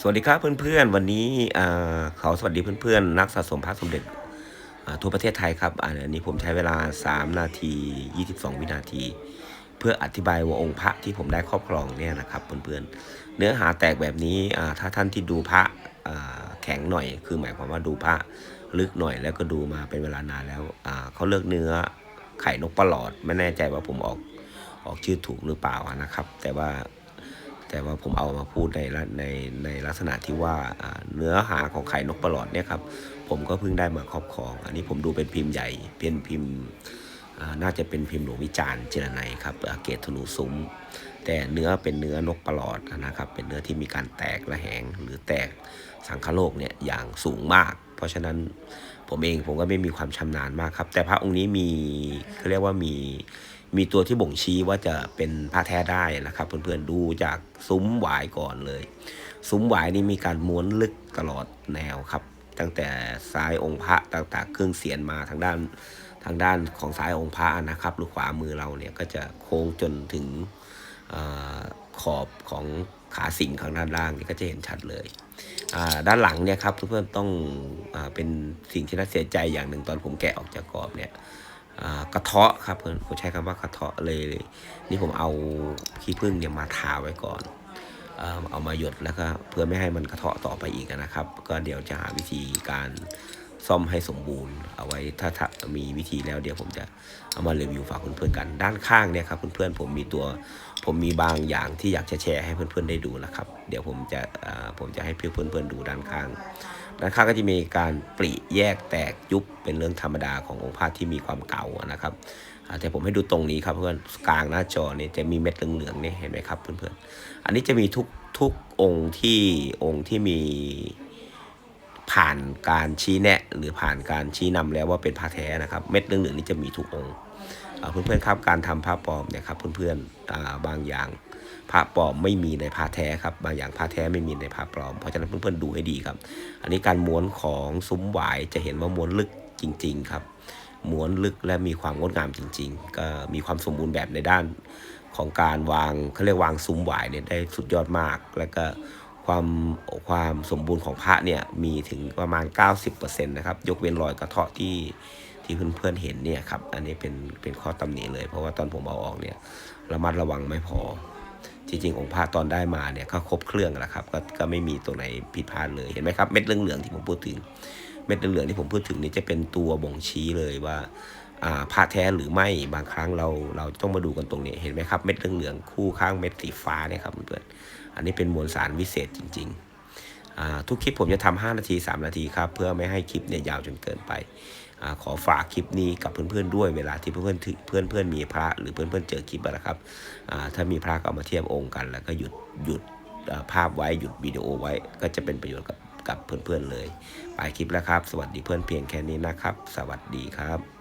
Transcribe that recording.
สวัสดีครับเพื่อนๆ วันนี้อ่าขอสวัสดีเพื่อนๆ นักสะสมพระสมเด็จทั่วประเทศไทยครับ อันนี้ผมใช้เวลา 3 นาที 22 วินาที เพื่ออธิบายว่าองค์พระที่ผมได้ครอบครองเนี่ยนะครับเพื่อนๆ เนื้อหาแตกแบบนี้อ่าถ้าท่านที่ดูพระอ่าแข็งหน่อย คือหมายความว่าดูพระลึกหน่อยแล้วก็ดูมาเป็นเวลานานแล้วอ่าเขาเลือกเนื้อไข่นกประหลอด ไม่แน่ใจว่าผมออกออกชื่อถูกหรือเปล่านะครับ แต่ว่า แต่ว่าผมเอามาพูดในในในลักษณะที่ว่าเนื้อหาของไข่นกประหลอดเนี่ยครับผมก็เพิ่งได้มาครอบครอง อันนี้ผมดูเป็นพิมพ์ใหญ่เป็นพิมพ์น่าจะเป็นพิมพ์หลวงวิจารณ์เจรไนยครับเกตธนูซุ้ม แต่เนื้อเป็นเนื้อนกประหลอดนะครับ เป็นเนื้อที่มีการแตกระแหงหรือแตกสังคโลกเนี่ยอย่างสูงมาก เพราะฉะนั้นผมเองผมก็ไม่มีความชำนาญมากครับ แต่พระองค์นี้มีเขาเรียกว่ามี มีตัวที่บ่งชี้ว่าจะเป็นพระแท้ได้นะครับ เพื่อนๆดูจากซุ้มหวายก่อนเลย ซุ้มหวายนี่มีการม้วนลึกตลอดแนวครับ ตั้งแต่ซ้ายองค์พระต่างๆเครื่องเสียนมาทางด้านทางด้านของซ้ายองค์พระนะครับหรือขวามือเราเนี่ยก็จะโค้งจนถึงอขอบของขาสิงข้างด้านล่างนี่ก็จะเห็นชัดเลย ด้านหลังเนี่ยครับเพื่อนๆต้องอเป็นสิ่งที่น่าเสียใจอย่างหนึ่งตอนผมแกะออกจากกรอบเนี่ย กระเทาะครับเพื่อนผมใช้คำว่ากระเทาะเลย นี่ผมเอาขี้ผึ้งเนี่ยมาทาไว้ก่อน เอามาหยดแล้วก็เพื่อไม่ให้มันกระเทาะต่อไปอีกนะครับ ก็เดี๋ยวจะหาวิธีการซ่อมให้สมบูรณ์เอาไว้ถ้าถ้ามีวิธีแล้วเดี๋ยวผมจะเอามารีวิวฝากเพื่อนๆกัน ด้านข้างเนี่ยครับเพื่อนๆผมมีตัว ผมมีบางอย่างที่อยากจะแชร์ให้เพื่อนๆได้ดูนะครับ เดี๋ยวผมจะผมจะให้เพื่อนๆดูด้านข้างด้านข้างก็จะมีการปริแยกแตกยุบเป็นเรื่องธรรมดาขององค์พระที่มีความเก่านะครับแต่ผมให้ดูตรงนี้ครับเพื่อนกลางหน้าจอเนี่ยจะมีเม็ดเหลืองๆนี่เห็นไหมครับเพื่อนๆอันนี้จะมีทุกทุกองค์ที่องค์ที่มี ผ่านการชี้แนะ หรือผ่านการชี้นำแล้วว่าเป็นพระแท้นะครับ เม็ดเหลืองๆนี่จะมีทุกองค์อ่าเพื่อนๆครับการทำผ้าปลอมเนี่ยครับเพื่อนๆอ่าบางอย่างผ้าปลอมไม่มีในผ้าแท้ครับบางอย่างผ้าแท้ไม่มีในผ้าปลอม เพราะฉะนั้นเพื่อนๆดูให้ดีครับ อันนี้การม้วนของซุ้มหวายจะเห็นว่าม้วนลึกจริง ๆครับม้วนลึกและมีความงดงามจริง ๆ ก็มีความสมบูรณ์แบบในด้านของการวางเขาเรียกวางซุ้มหวายเนี่ยได้สุดยอดมาก แล้วก็ ความความสมบูรณ์ของพระเนี่ยมีถึงประมาณ 90%นะครับยกเว้นรอยกระเทาะที่ที่เพื่อนๆเห็นเนี่ยครับอันนี้เป็นเป็นข้อตำหนิเลย เพราะว่าตอนผมเอาออกเนี่ยระมัดระวังไม่พอ จริงๆองค์พระตอนได้มาเนี่ยก็ครบเครื่องแล้วครับก็ก็ไม่มีตัวไหนผิดพลาดเลยเห็นไหมครับเม็ดเหลืองๆที่ผมพูดถึงเม็ดเหลืองๆที่ผมพูดถึงนี่จะเป็นตัวบ่งชี้เลยว่า อ่าพระแท้หรือไม่บางครั้งเราเราต้องมาดูกันตรงนี้เห็นไหมครับเม็ดเหลืองๆคู่ข้างเม็ดสีฟ้าเนี่ยครับเพื่อนอันนี้เป็นมวลสารวิเศษจริงๆอ่าทุกคลิปผมจะทำ5นาที 3 นาทีครับ เพื่อไม่ให้คลิปเนี่ยยาวจนเกินไปอาขอฝากคลิปนี้กับเพื่อนๆด้วยเวลาที่เพื่อนๆเพื่อนเพื่อนมีพระหรือเพื่อนเพื่อนเจอคลิปนะครับอ่าถ้ามีพระก็เอามาเทียบองค์กัน แล้วก็หยุดหยุดภาพไว้หยุดวิดีโอไว้ก็จะเป็นประโยชน์กับกับเพื่อนๆเลย ไปคลิปแล้วครับ สวัสดีเพื่อนเพียงแค่นี้นะครับ สวัสดีครับ